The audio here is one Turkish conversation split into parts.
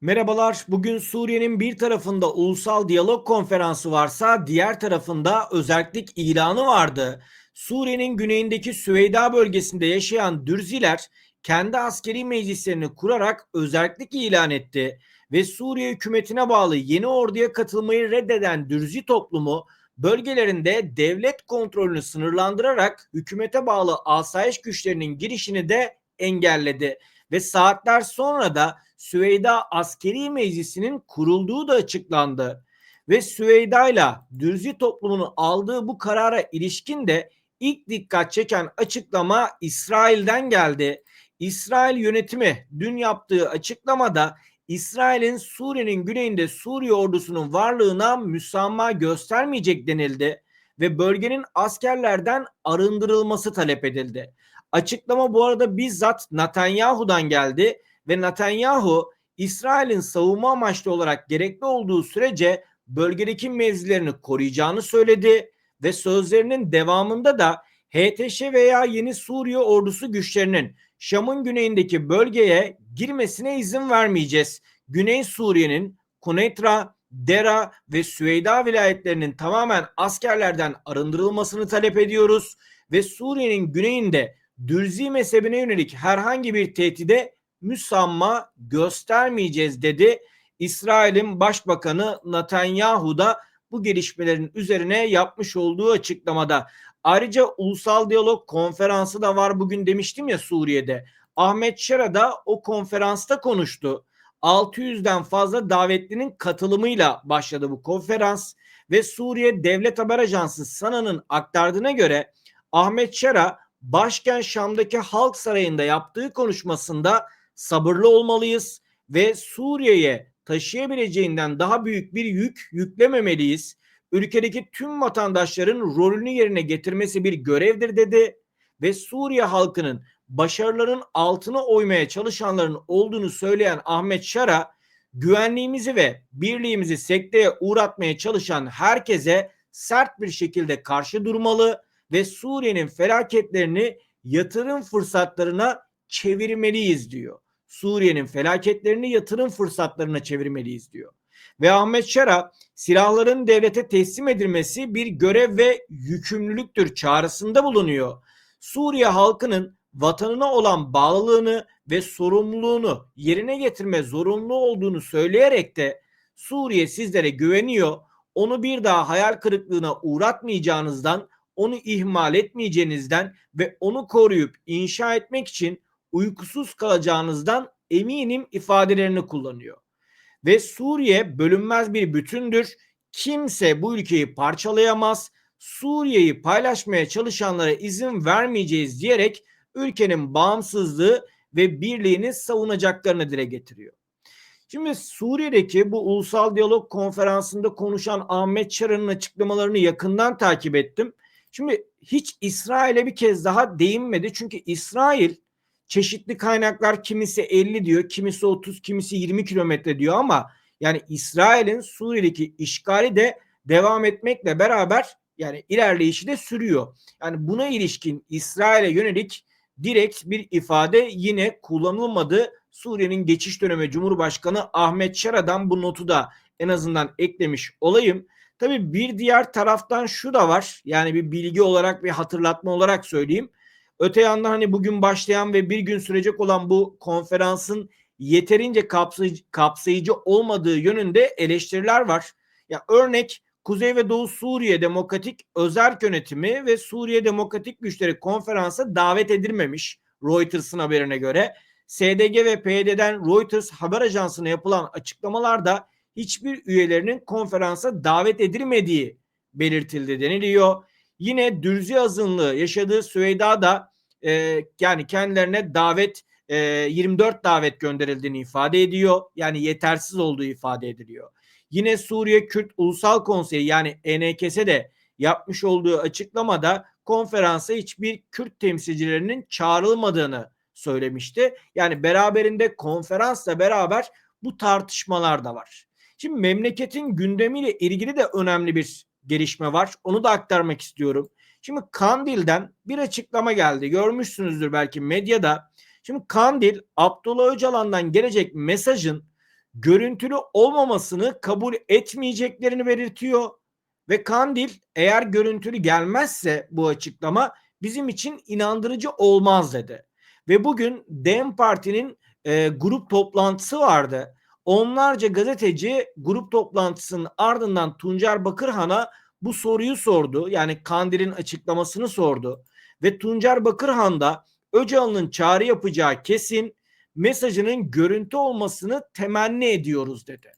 Merhabalar. Bugün Suriye'nin bir tarafında ulusal diyalog konferansı varsa diğer tarafında özellik ilanı vardı. Suriye'nin güneyindeki Süveyda bölgesinde yaşayan Dürziler kendi askeri meclislerini kurarak özellik ilan etti ve Suriye hükümetine bağlı yeni orduya katılmayı reddeden Dürzi toplumu bölgelerinde devlet kontrolünü sınırlandırarak hükümete bağlı asayiş güçlerinin girişini de engelledi ve saatler sonra da Süveyda Askeri Meclisi'nin kurulduğu da açıklandı. Ve Süveyda ile Dürzi toplumunun aldığı bu karara ilişkin de ilk dikkat çeken açıklama İsrail'den geldi. İsrail yönetimi dün yaptığı açıklamada İsrail'in Suriye'nin güneyinde Suriye ordusunun varlığına müsamaha göstermeyecek denildi ve bölgenin askerlerden arındırılması talep edildi. Açıklama bu arada bizzat Netanyahu'dan geldi ve Netanyahu İsrail'in savunma amaçlı olarak gerekli olduğu sürece bölgedeki mevzilerini koruyacağını söyledi ve sözlerinin devamında da HTŞ veya Yeni Suriye ordusu güçlerinin Şam'ın güneyindeki bölgeye girmesine izin vermeyeceğiz. Güney Suriye'nin Kunetra, Dera ve Süveyda vilayetlerinin tamamen askerlerden arındırılmasını talep ediyoruz ve Suriye'nin güneyinde Dürzi mezhebine yönelik herhangi bir tehdide müsamma göstermeyeceğiz dedi. İsrail'in Başbakanı Netanyahu da bu gelişmelerin üzerine yapmış olduğu açıklamada. Ayrıca Ulusal Diyalog Konferansı da var bugün demiştim ya Suriye'de. Ahmet Şara da o konferansta konuştu. 600'den fazla davetlinin katılımıyla başladı bu konferans ve Suriye Devlet Haber Ajansı SANA'nın aktardığına göre Ahmet Şara başkent Şam'daki Halk Sarayı'nda yaptığı konuşmasında sabırlı olmalıyız ve Suriye'ye taşıyabileceğinden daha büyük bir yük yüklememeliyiz. Ülkedeki tüm vatandaşların rolünü yerine getirmesi bir görevdir dedi ve Suriye halkının başarıların altına oymaya çalışanların olduğunu söyleyen Ahmet Şara güvenliğimizi ve birliğimizi sekteye uğratmaya çalışan herkese sert bir şekilde karşı durmalı ve Suriye'nin felaketlerini yatırım fırsatlarına çevirmeliyiz diyor. Suriye'nin felaketlerini yatırım fırsatlarına çevirmeliyiz diyor. Ve Ahmet Şara silahların devlete teslim edilmesi bir görev ve yükümlülüktür çağrısında bulunuyor. Suriye halkının vatanına olan bağlılığını ve sorumluluğunu yerine getirme zorunlu olduğunu söyleyerek de Suriye sizlere güveniyor. Onu bir daha hayal kırıklığına uğratmayacağınızdan, onu ihmal etmeyeceğinizden ve onu koruyup inşa etmek için uykusuz kalacağınızdan eminim ifadelerini kullanıyor. Ve Suriye bölünmez bir bütündür. Kimse bu ülkeyi parçalayamaz. Suriye'yi paylaşmaya çalışanlara izin vermeyeceğiz diyerek ülkenin bağımsızlığı ve birliğini savunacaklarını dile getiriyor. Şimdi Suriye'deki bu Ulusal Diyalog Konferansı'nda konuşan Ahmet Çara'nın açıklamalarını yakından takip ettim. Şimdi hiç İsrail'e bir kez daha değinmedi. Çünkü İsrail çeşitli kaynaklar kimisi 50 diyor, kimisi 30, kimisi 20 kilometre diyor ama yani İsrail'in Suriye'deki işgali de devam etmekle beraber yani ilerleyişi de sürüyor. Yani buna ilişkin İsrail'e yönelik direkt bir ifade yine kullanılmadı. Suriye'nin geçiş dönemi Cumhurbaşkanı Ahmet Şara'dan bu notu da en azından eklemiş olayım. Tabii bir diğer taraftan şu da var. Yani bir bilgi olarak bir hatırlatma olarak söyleyeyim. Öte yandan hani bugün başlayan ve bir gün sürecek olan bu konferansın yeterince kapsayıcı, kapsayıcı olmadığı yönünde eleştiriler var. Ya örnek Kuzey ve Doğu Suriye Demokratik Özerk Yönetimi ve Suriye Demokratik Güçleri konferansa davet edilmemiş Reuters'ın haberine göre. SDG ve PYD'den Reuters haber ajansına yapılan açıklamalarda hiçbir üyelerinin konferansa davet edilmediği belirtildi deniliyor. Yine Dürzi azınlığı yaşadığı Süveyda da e, yani kendilerine davet e, 24 davet gönderildiğini ifade ediyor. Yani yetersiz olduğu ifade ediliyor. Yine Suriye Kürt Ulusal Konseyi yani ENKS de yapmış olduğu açıklamada konferansa hiçbir Kürt temsilcilerinin çağrılmadığını söylemişti. Yani beraberinde konferansla beraber bu tartışmalar da var. Şimdi memleketin gündemiyle ilgili de önemli bir gelişme var. Onu da aktarmak istiyorum. Şimdi Kandil'den bir açıklama geldi. Görmüşsünüzdür belki medyada. Şimdi Kandil Abdullah Öcalan'dan gelecek mesajın görüntülü olmamasını kabul etmeyeceklerini belirtiyor ve Kandil eğer görüntülü gelmezse bu açıklama bizim için inandırıcı olmaz dedi. Ve bugün DEM Parti'nin e, grup toplantısı vardı. Onlarca gazeteci grup toplantısının ardından Tuncer Bakırhan'a bu soruyu sordu. Yani Kandil'in açıklamasını sordu. Ve Tuncer Bakırhan da Öcalan'ın çağrı yapacağı kesin mesajının görüntü olmasını temenni ediyoruz dedi.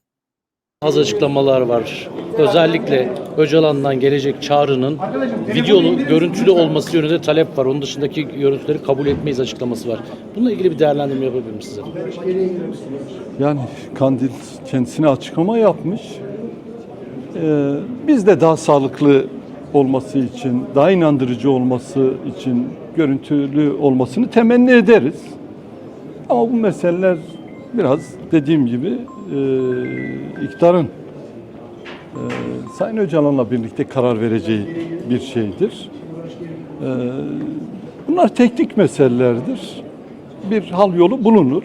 Az açıklamalar var. Özellikle Öcalan'dan gelecek çağrının videolu, görüntülü olması yönünde talep var. Onun dışındaki görüntüleri kabul etmeyiz açıklaması var. Bununla ilgili bir değerlendirme yapabilir misiniz? efendim? Yani Kandil kendisine açıklama yapmış. Ee, biz de daha sağlıklı olması için, daha inandırıcı olması için görüntülü olmasını temenni ederiz. Ama bu meseleler biraz dediğim gibi e, iktidarın e, Sayın Öcalan'la birlikte karar vereceği bir şeydir. E, bunlar teknik meselelerdir. Bir hal yolu bulunur.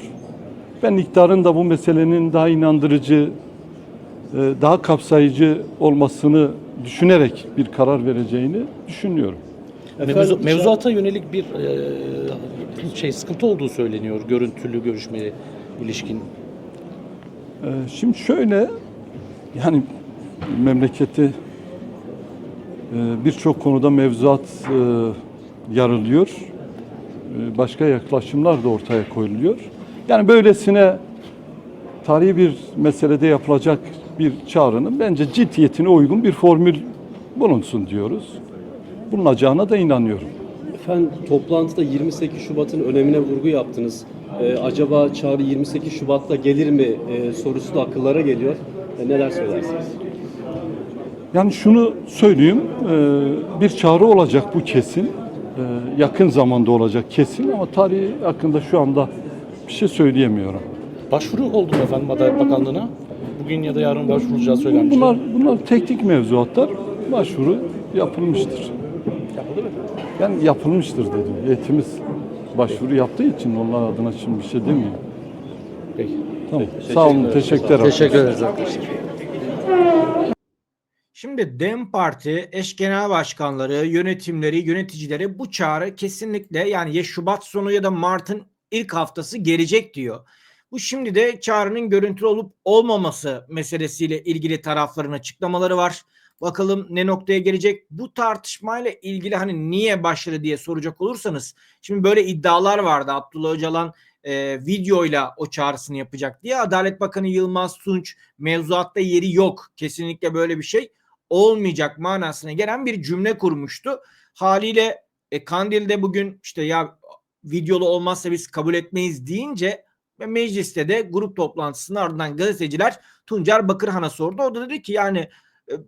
Ben iktidarın da bu meselenin daha inandırıcı, e, daha kapsayıcı olmasını düşünerek bir karar vereceğini düşünüyorum. Mevzu, mevzuata yönelik bir e, şey sıkıntı olduğu söyleniyor görüntülü görüşmeye ilişkin. E, Şimdi şöyle, yani memleketi e, birçok konuda mevzuat e, yarılıyor. E, Başka yaklaşımlar da ortaya koyuluyor. Yani böylesine tarihi bir meselede yapılacak bir çağrının bence ciddiyetine uygun bir formül bulunsun diyoruz. Bulunacağına da inanıyorum. Efendim toplantıda 28 Şubat'ın önemine vurgu yaptınız. Ee, acaba çağrı 28 Şubat'ta gelir mi e, sorusu da akıllara geliyor. E, neler söylersiniz? Yani şunu söyleyeyim, e, bir çağrı olacak bu kesin. E, Yakın zamanda olacak kesin ama tarihi hakkında şu anda bir şey söyleyemiyorum. Başvuru oldu mu efendim Adalet Bakanlığı'na? Bugün ya da yarın başvurulacağı söylenmiş. Bunlar bunlar teknik mevzuatlar. Başvuru yapılmıştır. Yapıldı mı? Yani yapılmıştır dedim. Heyetimiz başvuru yaptığı için onlar adına şimdi bir şey demiyorum. Peki. Tamam. Sağ olun. Teşekkürler. Teşekkür ederiz arkadaşlar. Şimdi DEM Parti eş genel başkanları, yönetimleri, yöneticileri bu çağrı kesinlikle yani ya Şubat sonu ya da Mart'ın ilk haftası gelecek diyor. Bu şimdi de çağrının görüntülü olup olmaması meselesiyle ilgili tarafların açıklamaları var. Bakalım ne noktaya gelecek? Bu tartışmayla ilgili hani niye başladı diye soracak olursanız şimdi böyle iddialar vardı. Abdullah Öcalan e, videoyla o çağrısını yapacak diye. Adalet Bakanı Yılmaz Tunç mevzuatta yeri yok. Kesinlikle böyle bir şey olmayacak manasına gelen bir cümle kurmuştu. Haliyle e, Kandil'de bugün işte ya videolu olmazsa biz kabul etmeyiz deyince ve mecliste de grup toplantısının ardından gazeteciler Tuncer Bakırhan'a sordu. O da dedi ki yani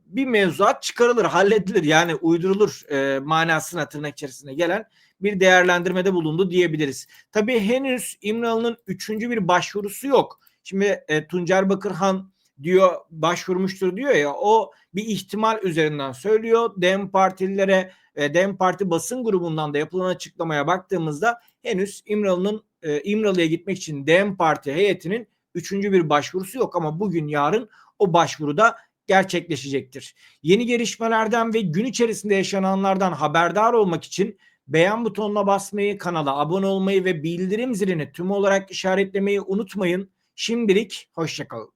bir mevzuat çıkarılır, halledilir yani uydurulur e, manasına tırnak içerisinde gelen bir değerlendirmede bulundu diyebiliriz. Tabii henüz İmralı'nın üçüncü bir başvurusu yok. Şimdi e, Tuncer Bakırhan diyor başvurmuştur diyor ya o bir ihtimal üzerinden söylüyor. Dem Partililere e, Dem Parti basın grubundan da yapılan açıklamaya baktığımızda henüz İmralı'nın e, İmralı'ya gitmek için Dem Parti heyetinin üçüncü bir başvurusu yok ama bugün yarın o başvuruda gerçekleşecektir. Yeni gelişmelerden ve gün içerisinde yaşananlardan haberdar olmak için beğen butonuna basmayı, kanala abone olmayı ve bildirim zilini tüm olarak işaretlemeyi unutmayın. Şimdilik hoşçakalın.